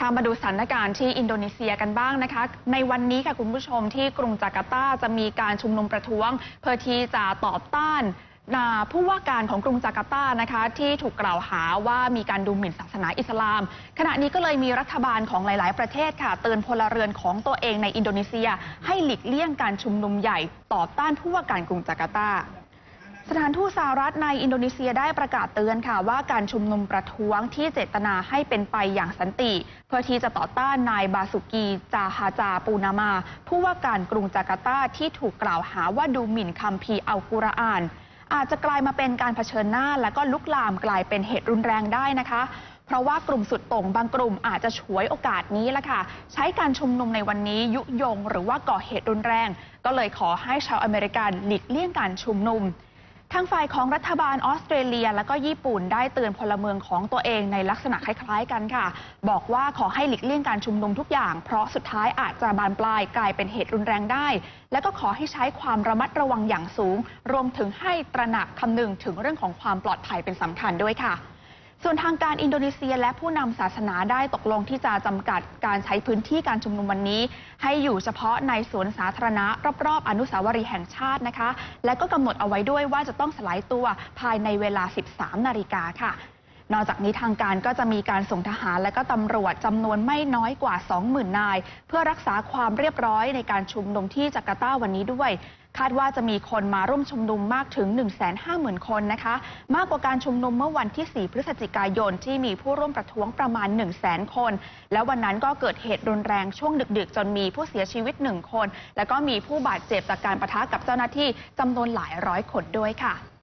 ค่ะมาดูสถานการณ์ที่อินโดนีเซียกันบ้างนะคะ ในวันนี้ค่ะคุณผู้ชมที่กรุงจาการ์ตาจะมีการชุมนุมประท้วง เพื่อที่จะต่อต้านนาผู้ว่าการของกรุงจาการ์ตานะคะที่ถูกกล่าวหาว่ามีการดูหมิ่นศาสนาอิสลาม ขณะนี้ก็เลยมีรัฐบาลของหลาย ๆ ประเทศค่ะเตือนพลเรือนของตัวเองในอินโดนีเซีย ให้หลีกเลี่ยงการชุมนุมใหญ่ต่อต้านผู้ว่าการกรุงจาการ์ตา สถานทูตสหรัฐในอินโดนีเซียได้ประกาศเตือนค่ะ ว่าการชุมนุมประท้วงที่เจตนาให้เป็นไปอย่างสันติ เพื่อที่จะต่อต้านนายบาสุกีจาฮาจาปูนามา ผู้ว่าการกรุงจาการ์ตาที่ถูกกล่าวหาว่าดูหมิ่นคัมภีร์อัลกุรอาน อาจจะกลายมาเป็นการเผชิญหน้า และก็ลุกลามกลายเป็นเหตุรุนแรงได้นะคะเพราะว่ากลุ่มสุดโต่งบางกลุ่มอาจจะฉวยโอกาสนี้ละค่ะ ใช้การชุมนุมในวันนี้ยุยง หรือว่าก่อเหตุรุนแรง ก็เลยขอให้ชาวอเมริกันหลีกเลี่ยงการชุมนุม ทางฝ่ายของรัฐบาลออสเตรเลีย และก็ญี่ปุ่นได้เตือนพลเมืองของตัวเองในลักษณะคล้ายๆกันค่ะ บอกว่าขอให้หลีกเลี่ยงการชุมนุมทุกอย่าง เพราะสุดท้ายอาจจะบานปลายกลายเป็นเหตุรุนแรงได้ และก็ขอให้ใช้ความระมัดระวังอย่างสูง รวมถึงให้ตระหนักคำนึงถึงเรื่องของความปลอดภัยเป็นสำคัญด้วยค่ะ ส่วนทางการอินโดนีเซียและผู้นำศาสนาได้ตกลงที่จะจำกัดการใช้พื้นที่การชุมนุมวันนี้ ให้อยู่เฉพาะในสวนสาธารณะ รอบๆ อนุสาวรีย์แห่งชาตินะคะ และก็กำหนดเอาไว้ด้วยว่าจะต้องสลายตัวภายในเวลา 13 นาฬิกาค่ะ นอกจากนี้ทางการก็จะมีการส่งทหารและก็ตำรวจจำนวนไม่น้อยกว่า 20,000 นาย เพื่อรักษาความเรียบร้อยในการชุมนุมที่จาการ์ตาวันนี้ด้วย คาดว่าจะมีคนมาร่วมชุมนุมมากถึง 150,000 คนนะคะ มากกว่าการชุมนุมเมื่อวันที่ 4 พฤศจิกายนที่มีผู้ร่วมประท้วงประมาณ 100,000 คน แล้ววันนั้นก็เกิดเหตุรุนแรงช่วงดึกๆ จนมีผู้เสียชีวิต 1 คน แล้วก็มีผู้บาดเจ็บจากการประทะกับเจ้าหน้าที่จำนวนหลายร้อยคนด้วยค่ะ